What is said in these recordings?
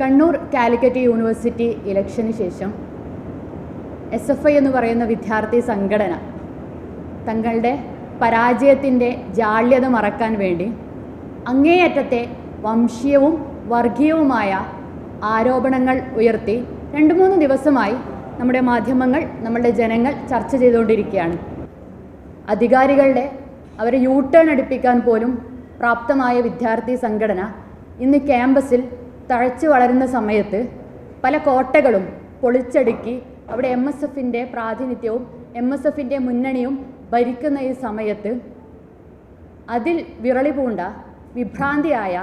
Kannur Calicut university ഇലക്ഷന് ശേഷം S F I എന്ന് പറയുന്ന വിദ്യാർത്ഥി സംഘടന തങ്ങളുടെ പരാജയത്തിന്റെ ജാള്യത മറക്കാൻ വേണ്ടി അങ്ങേയറ്റത്തെ വംശീയവും വർഗീയവുമായ ആരോപണങ്ങൾ ഉയർത്തി രണ്ട് മൂന്ന് ദിവസമായി നമ്മുടെ മാധ്യമങ്ങൾ നമ്മളുടെ ജനങ്ങൾ ചർച്ച ചെയ്തുകൊണ്ടിരിക്കുകയാണ്. അധികാരികളുടെ അവരെ യൂ ടേൺ അടുപ്പിക്കാൻ പോലും പ്രാപ്തമായ വിദ്യാർത്ഥി സംഘടന ഇന്ന് ക്യാമ്പസിൽ തഴച്ചു വളരുന്ന സമയത്ത് പല കോട്ടകളും പൊളിച്ചടുക്കി അവിടെ എം എസ് എഫിന്റെ പ്രാതിനിധ്യവും എം എസ് എഫിന്റെ മുന്നണിയും ഭരിക്കുന്ന ഈ സമയത്ത് അതിൽ വിറളി പൂണ്ട വിഭ്രാന്തിയായ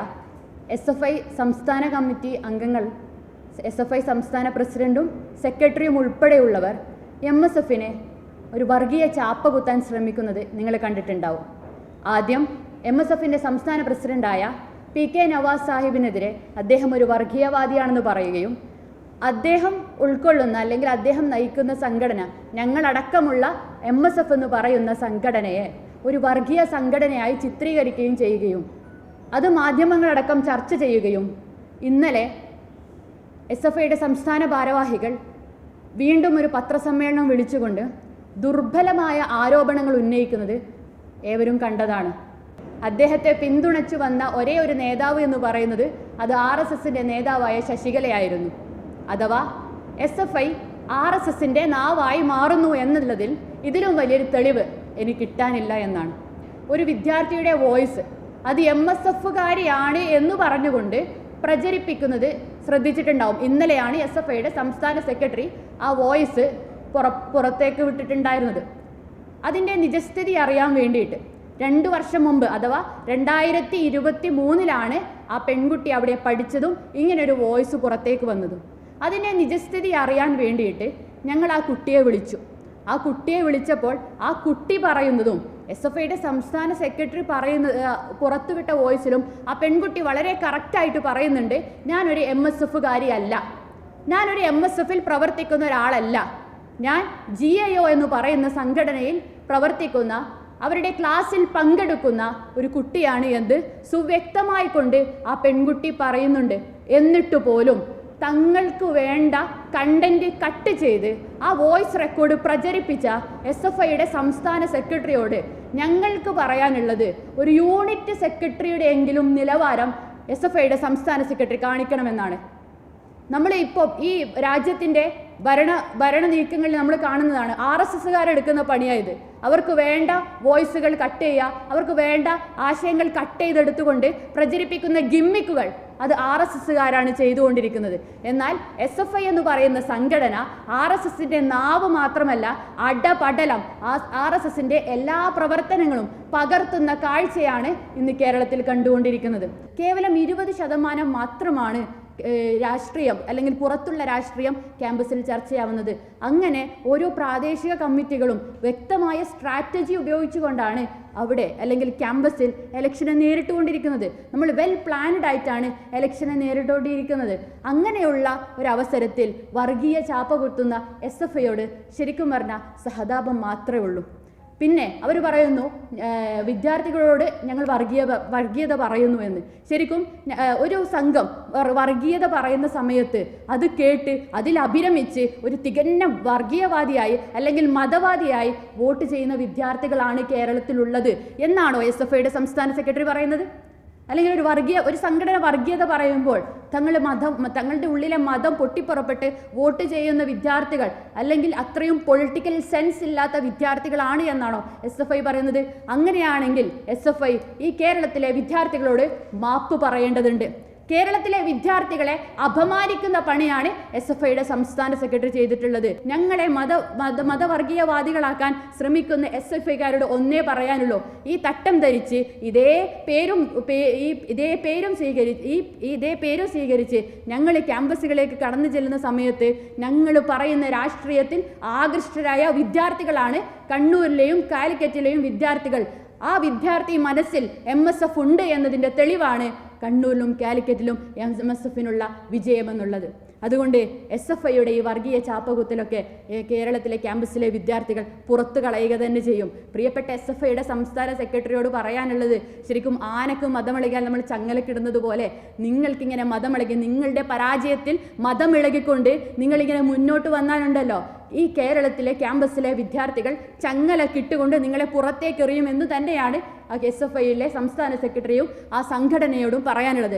എസ് എഫ് ഐ സംസ്ഥാന കമ്മിറ്റി അംഗങ്ങൾ എസ് എഫ് ഐ സംസ്ഥാന പ്രസിഡന്റും സെക്രട്ടറിയും ഉൾപ്പെടെയുള്ളവർ എം എസ് എഫിനെ ഒരു വർഗീയ ചാപ്പ കുത്താൻ ശ്രമിക്കുന്നത് നിങ്ങൾ കണ്ടിട്ടുണ്ടാവും. ആദ്യം എം എസ് എഫിന്റെ സംസ്ഥാന പ്രസിഡന്റായ പി കെ നവാസ് സാഹിബിനെതിരെ അദ്ദേഹം ഒരു വർഗീയവാദിയാണെന്ന് പറയുകയും അദ്ദേഹം ഉൾക്കൊള്ളുന്ന അല്ലെങ്കിൽ അദ്ദേഹം നയിക്കുന്ന സംഘടന ഞങ്ങളടക്കമുള്ള എം എസ് എഫ് എന്ന് പറയുന്ന സംഘടനയെ ഒരു വർഗീയ സംഘടനയായി ചിത്രീകരിക്കുകയും ചെയ്യുകയും അത് മാധ്യമങ്ങളടക്കം ചർച്ച ചെയ്യുകയും ഇന്നലെ എസ് എഫ് ഐയുടെ സംസ്ഥാന ഭാരവാഹികൾ വീണ്ടും ഒരു പത്രസമ്മേളനം വിളിച്ചുകൊണ്ട് ദുർബലമായ ആരോപണങ്ങൾ ഉന്നയിക്കുന്നത് ഏവരും കണ്ടതാണ്. അദ്ദേഹത്തെ പിന്തുണച്ചു വന്ന ഒരേ ഒരു നേതാവ് എന്ന് പറയുന്നത് അത് ആർ എസ് എസിന്റെ നേതാവായ ശശികലയായിരുന്നു. അഥവാ S F I R S എസിന്റെ നാവായി മാറുന്നു എന്നുള്ളതിൽ ഇതിലും വലിയൊരു തെളിവ് എനിക്ക് കിട്ടാനില്ല എന്നാണ്. ഒരു വിദ്യാർത്ഥിയുടെ വോയിസ് അത് എം എസ് എഫുകാരിയാണ് എന്ന് പറഞ്ഞുകൊണ്ട് പ്രചരിപ്പിക്കുന്നത് ശ്രദ്ധിച്ചിട്ടുണ്ടാവും. ഇന്നലെയാണ് എസ് എഫ് ഐയുടെ സംസ്ഥാന സെക്രട്ടറി ആ വോയിസ് പുറ പുറത്തേക്ക് വിട്ടിട്ടുണ്ടായിരുന്നത്. അതിന്റെ നിജസ്ഥിതി അറിയാൻ വേണ്ടിയിട്ട് രണ്ട് വർഷം മുമ്പ് അഥവാ രണ്ടായിരത്തി ഇരുപത്തി മൂന്നിലാണ് ആ പെൺകുട്ടി അവിടെ പഠിച്ചതും ഇങ്ങനൊരു വോയിസ് പുറത്തേക്ക് വന്നതും. അതിന്റെ നിജസ്ഥിതി അറിയാൻ വേണ്ടിയിട്ട് ഞങ്ങൾ ആ കുട്ടിയെ വിളിച്ചു. ആ കുട്ടിയെ വിളിച്ചപ്പോൾ ആ കുട്ടി പറയുന്നതും എസ് എഫ് ഐയുടെ സംസ്ഥാന സെക്രട്ടറി പറയുന്ന പുറത്തുവിട്ട വോയിസിലും ആ പെൺകുട്ടി വളരെ കറക്റ്റായിട്ട് പറയുന്നുണ്ട് ഞാനൊരു എം എസ് എഫുകാരിയല്ല ഞാനൊരു എം എസ് എഫിൽ പ്രവർത്തിക്കുന്ന ഒരാളല്ല. ഞാൻ ജി ഐ ഒ എന്ന് പറയുന്ന സംഘടനയിൽ പ്രവർത്തിക്കുന്ന അവരുടെ ക്ലാസ്സിൽ പങ്കെടുക്കുന്ന ഒരു കുട്ടിയാണ് എന്ത്? സുവ്യക്തമായി കൊണ്ട് ആ പെൺകുട്ടി പറയുന്നുണ്ട്. എന്നിട്ട് പോലും തങ്ങൾക്ക് വേണ്ട കണ്ടന്റ് കട്ട് ചെയ്ത് ആ വോയിസ് റെക്കോർഡ് പ്രചരിപ്പിച്ച എസ് എഫ് ഐയുടെ സംസ്ഥാന സെക്രട്ടറിയോട് ഞങ്ങൾക്ക് പറയാനുള്ളത് ഒരു യൂണിറ്റ് സെക്രട്ടറിയുടെ എങ്കിലും നിലവാരം എസ് എഫ് ഐയുടെ സംസ്ഥാന സെക്രട്ടറി കാണിക്കണമെന്നാണ്. നമ്മൾ ഇപ്പോൾ ഈ രാജ്യത്തിന്റെ ഭരണ ഭരണ നീക്കങ്ങളിൽ നമ്മൾ കാണുന്നതാണ്. ആർ എസ് എസ്സുകാരെടുക്കുന്ന പണിയായത് അവർക്ക് വേണ്ട വോയിസുകൾ കട്ട് ചെയ്യുക അവർക്ക് വേണ്ട ആശയങ്ങൾ കട്ട് ചെയ്തെടുത്തുകൊണ്ട് പ്രചരിപ്പിക്കുന്ന ഗിമ്മിക്കുകൾ അത് ആർ എസ് എസ്സുകാരാണ് ചെയ്തുകൊണ്ടിരിക്കുന്നത്. എന്നാൽ എസ് എഫ് ഐ എന്ന് പറയുന്ന സംഘടന ആർ എസ് എസിന്റെ നാവ് മാത്രമല്ല അടപടലം ആർ എസ് എസിന്റെ എല്ലാ പ്രവർത്തനങ്ങളും പകർത്തുന്ന കാഴ്ചയാണ് ഇന്ന് കേരളത്തിൽ കണ്ടുകൊണ്ടിരിക്കുന്നത്. കേവലം ഇരുപത് ശതമാനം മാത്രമാണ് രാഷ്ട്രീയം അല്ലെങ്കിൽ പുറത്തുള്ള രാഷ്ട്രീയം ക്യാമ്പസിൽ ചർച്ചയാവുന്നത്. അങ്ങനെ ഓരോ പ്രാദേശിക കമ്മിറ്റികളും വ്യക്തമായ സ്ട്രാറ്റജി ഉപയോഗിച്ചുകൊണ്ടാണ് അവിടെ അല്ലെങ്കിൽ ക്യാമ്പസിൽ ഇലക്ഷനെ നേരിട്ടുകൊണ്ടിരിക്കുന്നത്. നമ്മൾ വെൽ പ്ലാൻഡ് ആയിട്ടാണ് ഇലക്ഷനെ നേരിട്ടുകൊണ്ടിരിക്കുന്നത് അങ്ങനെയുള്ള ഒരവസരത്തിൽ വർഗീയ ചാപ്പ കുത്തുന്ന എസ് എഫ് ഐയോട് ശരിക്കും പറഞ്ഞാൽ സഹതാപം മാത്രമേ ഉള്ളൂ. പിന്നെ അവർ പറയുന്നു വിദ്യാർത്ഥികളോട് ഞങ്ങൾ വർഗീയ വർഗീയത പറയുന്നു എന്ന്. ശരിക്കും ഒരു സംഘം വർഗീയത പറയുന്ന സമയത്ത് അത് കേട്ട് അതിൽ അഭിരമിച്ച് ഒരു തികഞ്ഞ വർഗീയവാദിയായി അല്ലെങ്കിൽ മതവാദിയായി വോട്ട് ചെയ്യുന്ന വിദ്യാർത്ഥികളാണ് കേരളത്തിലുള്ളത് എന്നാണോ എസ് എഫ് ഐയുടെ സംസ്ഥാന സെക്രട്ടറി പറയുന്നത്? അല്ലെങ്കിൽ ഒരു വർഗീയ ഒരു സംഘടന വർഗീയത പറയുമ്പോൾ തങ്ങളുടെ മതം തങ്ങളുടെ ഉള്ളിലെ മതം പൊട്ടിപ്പുറപ്പെട്ട് വോട്ട് ചെയ്യുന്ന വിദ്യാർത്ഥികൾ അല്ലെങ്കിൽ അത്രയും പൊളിറ്റിക്കൽ സെൻസ് ഇല്ലാത്ത വിദ്യാർത്ഥികളാണ് എന്നാണോ എസ് എഫ് ഐ പറയുന്നത്? അങ്ങനെയാണെങ്കിൽ എസ് എഫ് ഐ ഈ കേരളത്തിലെ വിദ്യാർത്ഥികളോട് മാപ്പ് പറയേണ്ടതുണ്ട്. കേരളത്തിലെ വിദ്യാർത്ഥികളെ അപമാനിക്കുന്ന പണിയാണ് എസ് എഫ് ഐയുടെ സംസ്ഥാന സെക്രട്ടറി ചെയ്തിട്ടുള്ളത്. ഞങ്ങളെ മത മത മതവർഗീയവാദികളാക്കാൻ ശ്രമിക്കുന്ന എസ് എഫ് ഐക്കാരോട് ഒന്നേ പറയാനുള്ളൂ. ഈ തട്ടം ധരിച്ച് ഇതേ പേരും ഈ ഇതേ പേരും സ്വീകരിച്ച് ഈ ഇതേ പേരും സ്വീകരിച്ച് ഞങ്ങൾ ക്യാമ്പസുകളിലേക്ക് കടന്നു ചെല്ലുന്ന സമയത്ത് ഞങ്ങൾ പറയുന്ന രാഷ്ട്രീയത്തിൽ ആകൃഷ്ടരായ വിദ്യാർത്ഥികളാണ് കണ്ണൂരിലെയും കാലിക്കറ്റിലെയും വിദ്യാർത്ഥികൾ. ആ വിദ്യാർത്ഥി മനസ്സിൽ എം എസ് എഫ് ഉണ്ട് എന്നതിന്റെ തെളിവാണ് കണ്ണൂരിലും കാലിക്കറ്റിലും എം എസ് എഫിനുള്ള വിജയമെന്നുള്ളത്. അതുകൊണ്ട് എസ് എഫ് ഐയുടെ ഈ വർഗീയ ചാപ്പകുത്തലൊക്കെ കേരളത്തിലെ ക്യാമ്പസിലെ വിദ്യാർത്ഥികൾ പുറത്തു കളയുക തന്നെ ചെയ്യും. പ്രിയപ്പെട്ട എസ് എഫ് ഐയുടെ സംസ്ഥാന സെക്രട്ടറിയോട് പറയാനുള്ളത് ശരിക്കും ആനക്ക് മതമിളകിയാൽ നമ്മൾ ചങ്ങലക്കിടുന്നത് പോലെ നിങ്ങൾക്കിങ്ങനെ മതമിളകി നിങ്ങളുടെ പരാജയത്തിൽ മതമിളകിക്കൊണ്ട് നിങ്ങളിങ്ങനെ മുന്നോട്ട് വന്നാലുണ്ടല്ലോ. ഈ കേരളത്തിലെ ക്യാമ്പസിലെ വിദ്യാർത്ഥികൾ ചങ്ങലക്കിട്ടുകൊണ്ട് നിങ്ങളെ പുറത്തേക്കെറിയുമെന്ന് തന്നെയാണ് എസ് എഫ് ഐയിലെ സംസ്ഥാന സെക്രട്ടറിയും ആ സംഘടനയോടും പറയാനുള്ളത്.